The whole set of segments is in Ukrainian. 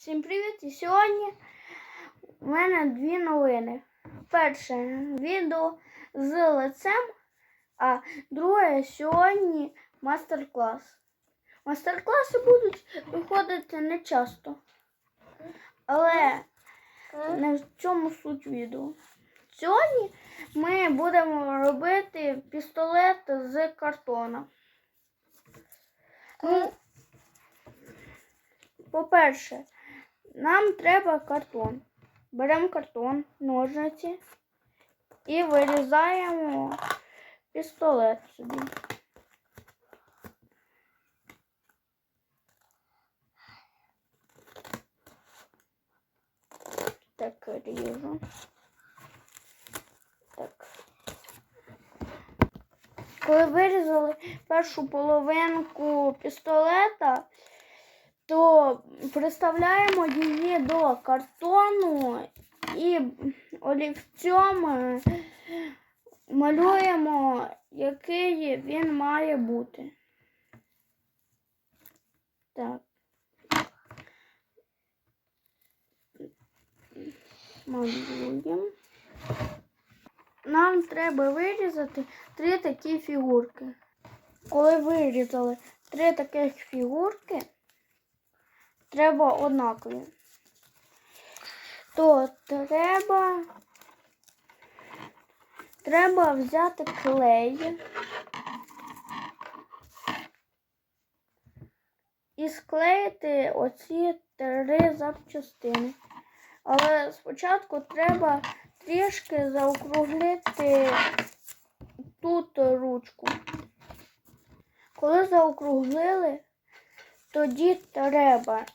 Всім привіт! І сьогодні у мене дві новини. Перше відео з лицем, а друге сьогодні мастер-клас. Мастер-класи будуть виходити не часто. Але не в цьому суть відео. Сьогодні ми будемо робити пістолет з картона. Ну, по-перше, нам треба картон. Беремо картон, ножниці і вирізаємо пістолет собі. Так, ріжу. Так. Коли вирізали першу половинку пістолета, то приставляємо її до картону і олівцем е, малюємо, який він має бути. Так. Малюємо. Нам треба вирізати три такі фігурки. Коли вирізали три таких фігурки, треба однакові. То треба, треба взяти клей і склеїти оці три запчастини. Але спочатку треба трішки заокруглити тут ручку. Коли заокруглили, тоді треба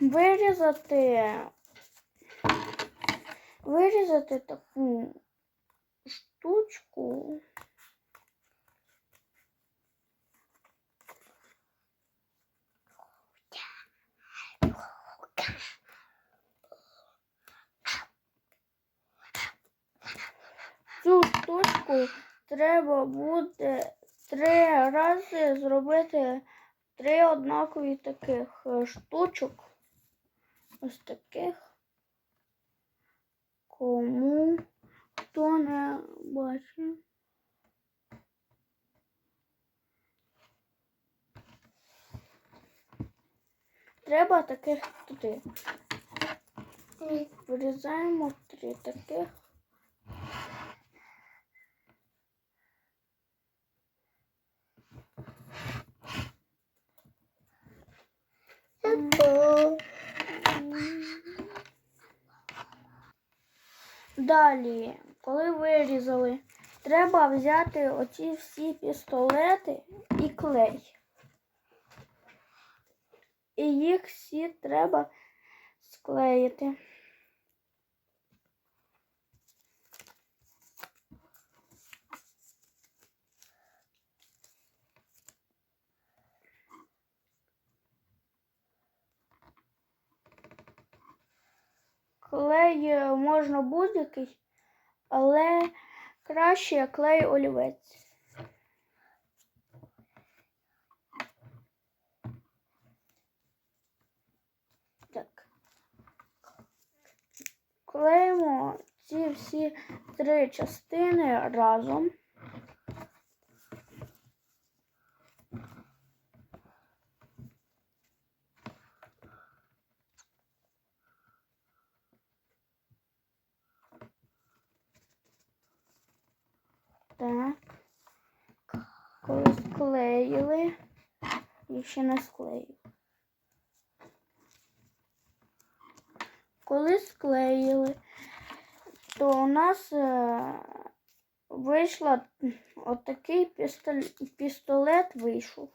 вирізати, вирізати таку штучку. Цю штучку треба буде три рази зробити три однакові таких штучок. Ось таких. Кому хто не бачив. Треба таких три. Вирізаємо три таких. Далі, коли вирізали, треба взяти оці всі пістолети і клей. І їх всі треба склеїти. Клей е, можна будь-який, але краще клей олівець. Так. Клеїмо ці всі три частини разом. Так. Коли склеїли, ще не склеїли. Коли склеїли, то у нас е, вийшла отакий пістолет вийшов.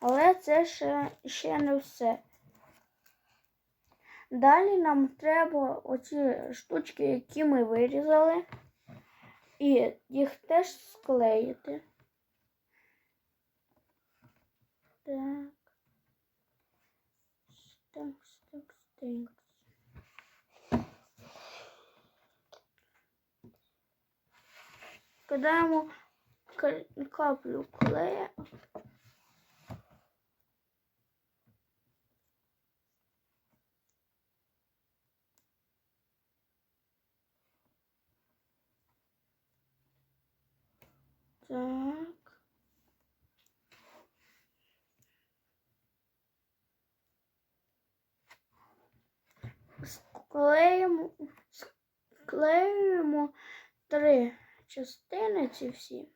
Але це ще, ще не все. Далі нам треба оці штучки, які ми вирізали. І їх теж склеїти. так. Штанкс, штанкс, штанкс. Кидаємо каплю клея. Так. Склеїмо, склеюємо три частини ці всі.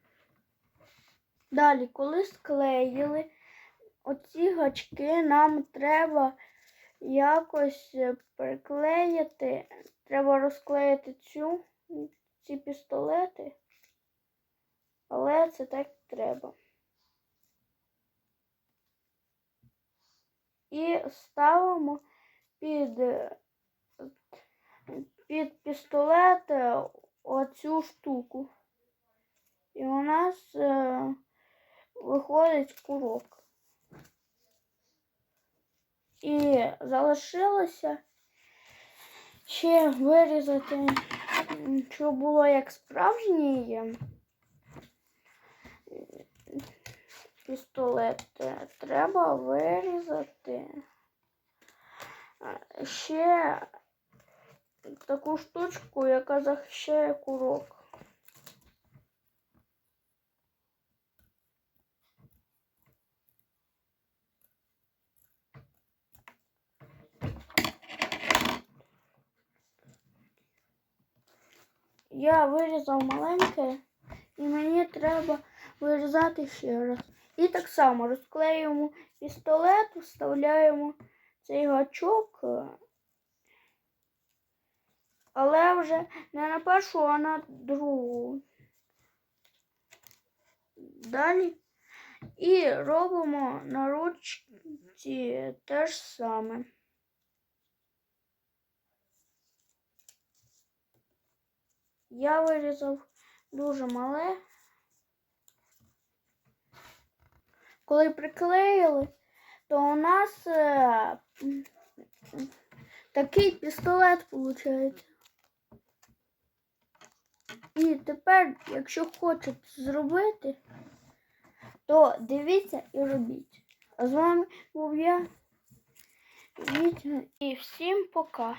Далі, коли склеїли оці гачки, нам треба якось е, приклеїти. Треба розклеїти цю, ці пістолети. Але це так треба. І ставимо під, е, під пістолет оцю штуку. І у нас е, виходить курок. І залишилося ще вирізати, м, щоб було як справжній е, пістолет. Треба вирізати е, ще таку штучку, яка захищає курок. Я вирізав маленьке, і мені треба вирізати ще раз. І так само розклеюємо пістолет, вставляємо цей гачок, е, але вже не на першу, а на другу. Далі і робимо на ручці те ж саме. Я вирізав дуже мале. Коли приклеїли, то у нас е, такий пістолет виходить. І тепер, якщо хочете зробити, то дивіться і робіть. А з вами був я. І всім пока.